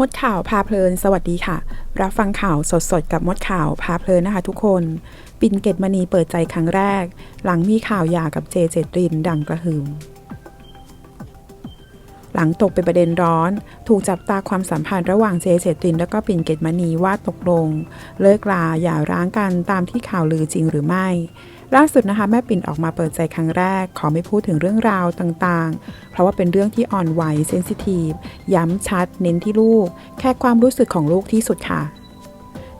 มดข่าวพาเพลิน สวัสดีค่ะ รับฟังข่าวสดๆ กับมดข่าวพาเพลินนะคะทุกคน ปิ่นเกตมณีเปิดใจครั้งแรก หลังมีข่าวหย่ากับเจเจตรินดังกระหึ่มหลังตกเป็นประเด็นร้อน ถูกจับตาความสัมพันธ์ระหว่างเจเจตริน และก็ปิ่นเกตมณีว่าตกลง เลิกลาอย่าร้างกันตามที่ข่าวลือจริงหรือไม่ ล่าสุดนะคะแม่ปิ่นออกมาเปิดใจครั้งแรก ขอไม่พูดถึงเรื่องราวต่างๆ เพราะว่าเป็นเรื่องที่อ่อนไหวเซนซิทีฟย้ำชัด เน้นที่ลูก แค่ความรู้สึกของลูกที่สุดค่ะ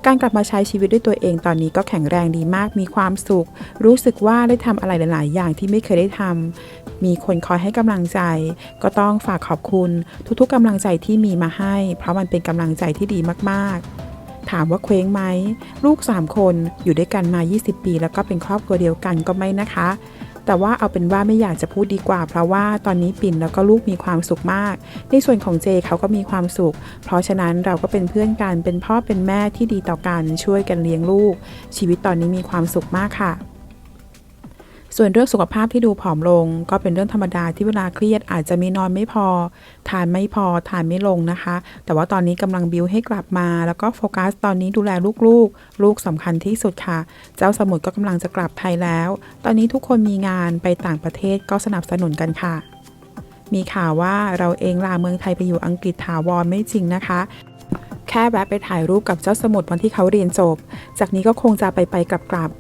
การกลับมาใช้ชีวิตด้วยตัวเองตอนนี้ก็แข็งแรงดีมากมีความสุข รู้สึกว่าได้ทำอะไรหลาย ๆ อย่างที่ไม่เคยได้ทำมีคนคอยให้กำลังใจ ก็ต้องฝากขอบคุณทุก ๆกำลังใจที่มีมาให้ เพราะมันเป็นกำลังใจที่ดีมากๆ ถามว่าเคว้งไหม ลูก 3 คนอยู่ด้วยกันมา 20 ปี แล้วก็เป็นครอบครัวเดียวกันก็ไม่นะคะ แต่ว่าเอาเป็นว่าไม่อยากจะพูดดีกว่า เพราะว่าตอนนี้ปิ่นแล้วก็ลูกมีความสุขมาก ในส่วนของเจเขาก็มีความสุข เพราะฉะนั้นเราก็เป็นเพื่อนกันเป็นพ่อเป็นแม่ที่ดีต่อกันช่วยกันเลี้ยงลูก ชีวิตตอนนี้มีความสุขมากค่ะ ส่วนเรื่องสุขภาพที่ดูผอมลง ก็เป็นเรื่องธรรมดาที่เวลาเครียดอาจจะมีนอนไม่พอ ทานไม่พอทานไม่ลงนะคะ แต่ว่าตอนนี้กำลังบิวให้กลับมา แล้วก็โฟกัสตอนนี้ดูแลลูกๆลูกสำคัญที่สุดค่ะ เจ้าสมุทรก็กำลังจะกลับไทยแล้ว ตอนนี้ทุกคนมีงานไปต่างประเทศก็สนับสนุนกันค่ะ มีข่าวว่าเราเองลาเมืองไทยไปอยู่อังกฤษถาวรไม่จริงนะคะแค่แวะไปถ่ายรูปกับเจ้าสมุทรวันที่เขาเรียนจบ จากนี้ก็คงจะไปไปกลับกลับ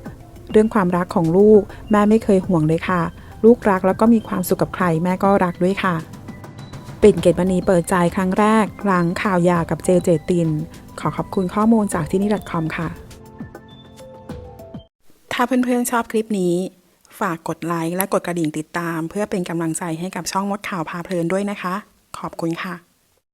เรื่องความรักของลูก แม่ไม่เคยห่วงเลยค่ะ ลูกรักแล้วก็มีความสุขกับใครแม่ก็รักด้วยค่ะปิ่นเกตมณีเปิดใจครั้งแรก หลังข่าวหย่ากับเจเจติน ขอขอบคุณข้อมูลจากที่นี่ .com ค่ะ ถ้าเพื่อนๆชอบคลิปนี้ ฝากกดไลค์และกดกระดิ่งติดตาม เพื่อเป็นกำลังใจให้กับช่องมดข่าวพาเพลินด้วยนะคะ ขอบคุณค่ะ